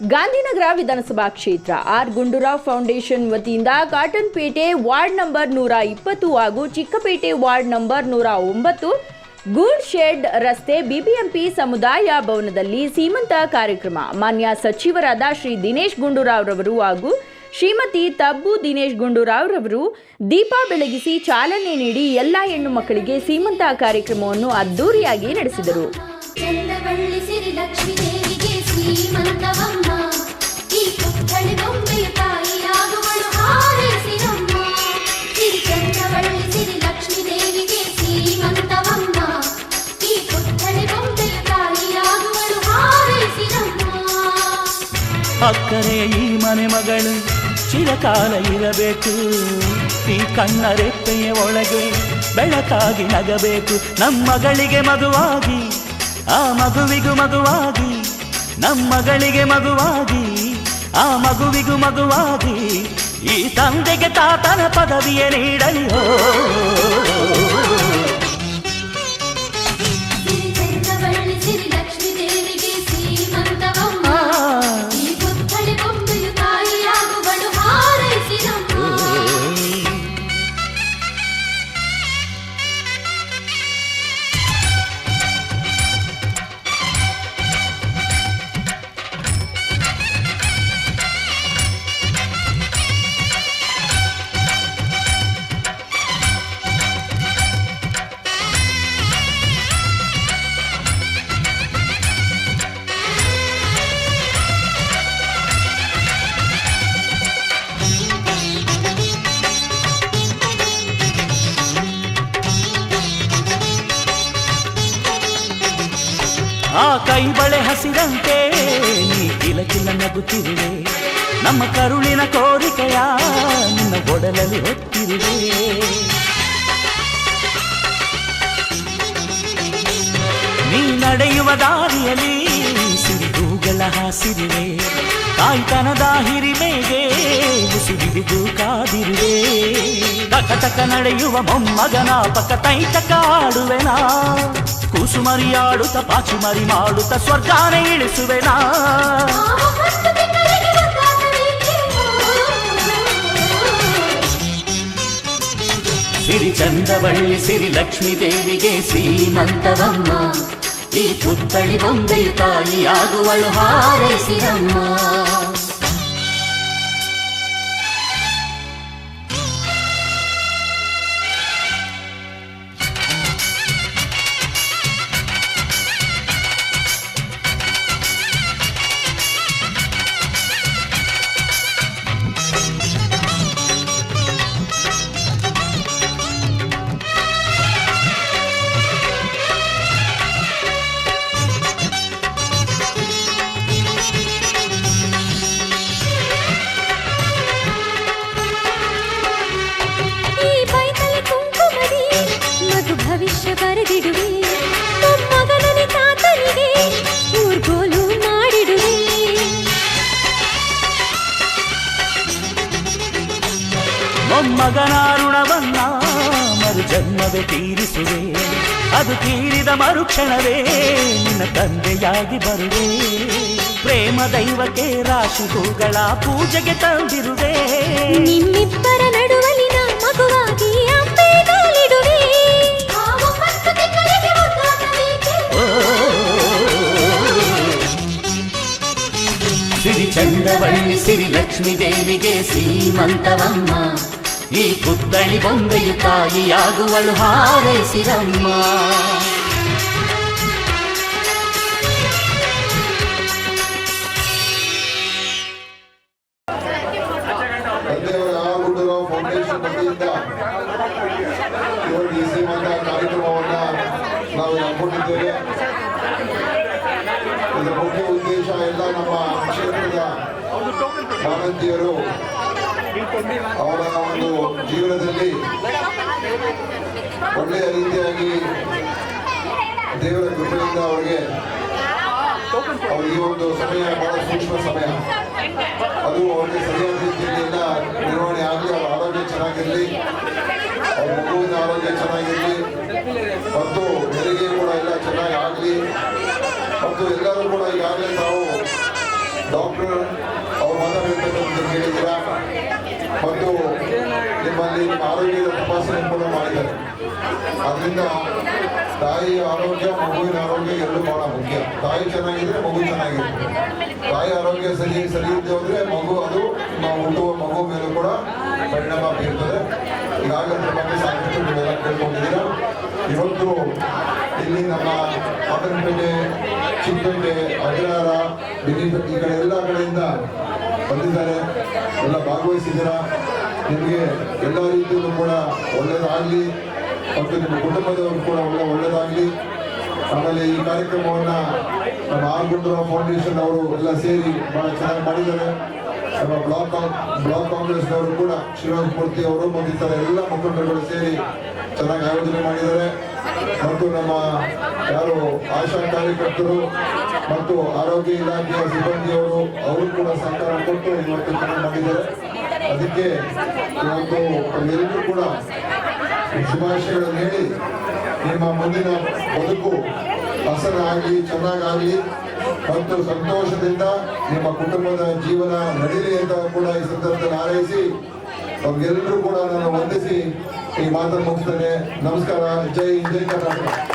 ಗಾಂಧಿನಗರ ವಿಧಾನಸಭಾ ಕ್ಷೇತ್ರ, R. Gundu Rao foundation ವತಿಯಿಂದ ಕಾಟನ್ಪೇಟೆ ವಾರ್ಡ್ ನಂಬರ್ ನೂರ ಇಪ್ಪತ್ತು ಹಾಗೂ ಚಿಕ್ಕಪೇಟೆ ವಾರ್ಡ್ ನಂಬರ್ ನೂರ ಒಂಬತ್ತು, ಗೂಡ್ ಶೆಡ್ ರಸ್ತೆ ಬಿಬಿಎಂಪಿ ಸಮುದಾಯ ಭವನದಲ್ಲಿ ಸೀಮಂತ ಕಾರ್ಯಕ್ರಮ. ಮಾನ್ಯ ಸಚಿವರಾದ ಶ್ರೀ ದಿನೇಶ್ ಗುಂಡೂರಾವ್ ರವರು ಹಾಗೂ ಶ್ರೀಮತಿ ತಬ್ಬು ದಿನೇಶ್ ಗುಂಡೂರಾವ್ ರವರು ದೀಪ ಬೆಳಗಿಸಿ ಚಾಲನೆ ನೀಡಿ ಎಲ್ಲ ಹೆಣ್ಣು ಮಕ್ಕಳಿಗೆ ಸೀಮಂತ ಕಾರ್ಯಕ್ರಮವನ್ನು ಅದ್ದೂರಿಯಾಗಿ ನಡೆಸಿದರು. ಶ್ರೀಮಂತವಮ್ಮ ಈ ಪುತ್ಥಳಿ ಬೊಂಬೆಯ ತಾಯಿಯಾಗುವಳು ಹಾರೈಸಿರಮ್ಮ ಸಿರಿ ಚಂದವಳ್ಳಿ ಸಿರಿ ಲಕ್ಷ್ಮೀ ದೇವಿಗೆ ಶ್ರೀಮಂತವಮ್ಮ ಈ ಪುತ್ಥಳಿ ಬೊಂಬೆಯ ತಾಯಿಯಾಗುವಳು ಹಾರೈಸಿರಮ್ಮ ಅಕ್ಕರೆ ಈ ಮನೆ ಮಗಳು ಚಿರಕಾಲ ಇರಬೇಕು ಈ ಕಣ್ಣ ರೆಪ್ಪೆಯ ಒಳಗೆ ಬೆಳಕಾಗಿ ನಗಬೇಕು ನಮ್ಮ ಮಗಳಿಗೆ ಮಗುವಾಗಿ ಆ ಮಗುವಿಗೂ ಮಗುವಾಗಿ ನಮ್ಮ ಮಗಳಿಗೆ ಮಗುವಾಗಿ ಆ ಮಗುವಿಗೂ ಮಗುವಾಗಿ ಈ ತಂದೆಗೆ ತಾತನ ಪದವಿಯೇ ನೀಡಲಿ ಆ ಕೈ ಬಳೆ ನೀ ಕಿಲ ಕಿಲ ನಗುತ್ತಿರುವೆ. ನಮ್ಮ ಕರುಳಿನ ಕೋರಿಕೆಯ ನಿನ್ನ ಒಡಲಲ್ಲಿ ಹೊತ್ತಿರುವೆ. ನೀ ನಡೆಯುವ ದಾರಿಯಲ್ಲಿ ಸಿರಿಗೂಗಳ ಹಾಸಿರುವೆ ತಾಯ್ತನದ ಹಿರಿಮೆಗೆ ಮುಸುಗಿದು ಕಾದಿರುವೆ ಟಕ ಟಕ ನಡೆಯುವ ಮೊಮ್ಮಗನ ಪಕ್ಕ ತೈಟಕ ಆಡುವೆನಾ ಕೂಸುಮರಿಯಾಡುತ್ತ ಪಾಚುಮರಿ ಮಾಡುತ್ತ ಸ್ವರ್ಗಾನೆ ಇಳಿಸುವೆನಾ ಹತ್ತು ತಿಂಗಳಿಗೆ ಒಂದಾಗಬೇಕೆ ಸಿರಿ ಚಂದವಳ್ಳಿ ಸಿರಿ ಲಕ್ಷ್ಮೀ ದೇವಿಗೆ ಶ್ರೀಮಂತವಮ್ಮ ಈ ಪುತ್ತಳಿ ಬೊಂಬೆಯು ತಾಯಿಯಾಗುವಳು ಹಾರೈಸಿರಮ್ಮ ಬರೆದಿಡುವೆ ಮೊಮ್ಮಗನನೆ ತಾತನಿಗೆ ಊರ್ಗೋಲು ಮಾಡಿಡುವೆ. ಮೊಮ್ಮಗನ ಋಣವನ್ನ ಮರು ಜನ್ಮವೇ ತೀರಿಸುವೆ. ಅದು ತೀರಿದ ಮರುಕ್ಷಣವೇ ನಿನ್ನ ತಂದೆಯಾಗಿ ಬರುವೆ. ಪ್ರೇಮ ದೈವಕ್ಕೆ ರಾಶಿ ಹೂಗಳ ಪೂಜೆಗೆ ತಂದಿರುವೆ. ಸಿರಿ ಚಂದವಳ್ಳಿ ಸಿರಿ ಲಕ್ಷ್ಮೀ ದೇವಿಗೆ ಶ್ರೀಮಂತವಮ್ಮ. ಈ ಪುತ್ತಳಿ ಬೊಂಬೆಯು ತಾಯಿಯಾಗುವಳು ಹಾರೈಸಿರಮ್ಮ ಕಾರ್ಯಕ್ರಮವನ್ನ ನಾವು ಹಮ್ಮಿಕೊಂಡಿದ್ದೇವೆ ಇದರ ಮುಖ್ಯ ಉದ್ದೇಶ ಎಲ್ಲ ನಮ್ಮ ಕ್ಷೇತ್ರದ ಬಾಣಂತಿಯರು ಅವರ ಒಂದು ಜೀವನದಲ್ಲಿ ಒಳ್ಳೆಯ ರೀತಿಯಾಗಿ ದೇವರ ಕೃಪೆಯಿಂದ ಅವರಿಗೆ ಅವರಿಗೆ ಒಂದು ಸಮಯ ಬಹಳ ಸೂಕ್ಷ್ಮ ಸಮಯ. ಅದು ಅವರಿಗೆ ಸರಿಯಾದ ರೀತಿಯಿಂದ ನಿರ್ವಹಣೆ ಆಗಲಿ ಅವರ ಆರೋಗ್ಯ ಚೆನ್ನಾಗಿರಲಿ, ಅವ್ರ ಮಗುವಿನ ಆರೋಗ್ಯ ಚೆನ್ನಾಗಿರಲಿ, ಮತ್ತು ಹೆರಿಗೆ ಕೂಡ ಎಲ್ಲ ಚೆನ್ನಾಗಿ ಆಗಲಿ. ಮತ್ತು ಎಲ್ಲರೂ ಕೂಡ ಈಗಾಗಲೇ ತಾವು ಡಾಕ್ಟರ್ ಅವ್ರ ಮಾತಾಡಿರ್ತಕ್ಕಂಥ ಕೇಳಿದ್ದೀರಾ ಮತ್ತು ನಿಮ್ಮಲ್ಲಿ ನಿಮ್ಮ ಆರೋಗ್ಯದ ತಪಾಸಣೆ ಕೂಡ ಮಾಡಿದ್ದಾರೆ. ಅದರಿಂದ ತಾಯಿಯ ಆರೋಗ್ಯ, ಮಗುವಿನ ಆರೋಗ್ಯ ಎರಡೂ ಬಹಳ ಮುಖ್ಯ. ತಾಯಿ ಚೆನ್ನಾಗಿದ್ರೆ ಮಗು ಚೆನ್ನಾಗಿರುತ್ತೆ. ತಾಯಿ ಆರೋಗ್ಯ ಸರಿ ಸರಿ ಇದ್ದು ಹೋದ್ರೆ ಮಗು ಅದು ನಾವು ಹುಟ್ಟುವ ಮಗು ಮೇಲೂ ಕೂಡ ಪರಿಣಾಮ ಬೀರ್ತದೆ. ಈಗಾಗಲೇ ಅದ್ರ ಬಗ್ಗೆ ಸಾಕಷ್ಟು ನೀವೆಲ್ಲ ಕೇಳ್ಕೊಂಡಿದ್ದೀರಾ. ಇವತ್ತು ಇಲ್ಲಿ ನಮ್ಮ ಕಾಟನ್ಪೇಟೆ ಚಿಕ್ಕಪೇಟೆ ಅಗ್ರಹಾರ ಬಿಗಿಪೇಟೆ ಈ ಕಡೆ ಎಲ್ಲ ಕಡೆಯಿಂದ ಬಂದಿದ್ದಾರೆ. ಎಲ್ಲ ಭಾಗವಹಿಸಿದ್ದೀರಾ? ನಿಮಗೆ ಎಲ್ಲ ರೀತಿಯಲ್ಲೂ ಕೂಡ ಒಳ್ಳೆಯದಾಗಲಿ ಮತ್ತು ನಿಮ್ಮ ಕುಟುಂಬದವರು ಕೂಡ ಒಳ್ಳೆ ಒಳ್ಳೆಯದಾಗಲಿ ಆಮೇಲೆ ಈ ಕಾರ್ಯಕ್ರಮವನ್ನು ನಮ್ಮ ಆರ್ ಫೌಂಡೇಶನ್ ಅವರು ಎಲ್ಲ ಸೇರಿ ಭಾಳ ಚೆನ್ನಾಗಿ ಮಾಡಿದ್ದಾರೆ. ನಮ್ಮ ಬ್ಲಾಕ್ ಬ್ಲಾಕ್ ಕಾಂಗ್ರೆಸ್ನವರು ಕೂಡ ಶ್ರೀನಿವಾಸ ಮೂರ್ತಿ ಅವರು ಇತರ ಎಲ್ಲ ಮುಖಂಡರುಗಳು ಸೇರಿ ಚೆನ್ನಾಗಿ ಆಯೋಜನೆ ಮಾಡಿದ್ದಾರೆ. ಮತ್ತು ನಮ್ಮ ಯಾರು ಆಶಾ ಕಾರ್ಯಕರ್ತರು ಮತ್ತು ಆರೋಗ್ಯ ಇಲಾಖೆಯ ಸಿಬ್ಬಂದಿಯವರು, ಅವರು ಕೂಡ ಸಹಕಾರ ಕೊಟ್ಟು ಇವತ್ತು ಚೆನ್ನಾಗಿ ಮಾಡಿದ್ದಾರೆ. ಅದಕ್ಕೆ ಇವತ್ತು ಎಲ್ಲರೂ ಕೂಡ ಶುಭಾಶಯಗಳನ್ನು ಹೇಳಿ ನಿಮ್ಮ ಮುಂದಿನ ಬದುಕು ಹಸನಾಗಲಿ, ಚೆನ್ನಾಗಾಗಲಿ ಮತ್ತು ಸಂತೋಷದಿಂದ ನಿಮ್ಮ ಕುಟುಂಬದ ಜೀವನ ನಡೀಲಿ ಅಂತ ಕೂಡ ಈ ಸಂದರ್ಭದಲ್ಲಿ ಹಾರೈಸಿ ಅವ್ರಿಗೆಲ್ಲರೂ ಕೂಡ ನಾನು ವಂದಿಸಿ ಈ ಮಾತನ್ನು ಮುಗಿಸ್ತೇನೆ. ನಮಸ್ಕಾರ. ಜೈ ಜೈ ಕರ್ನಾಟಕ.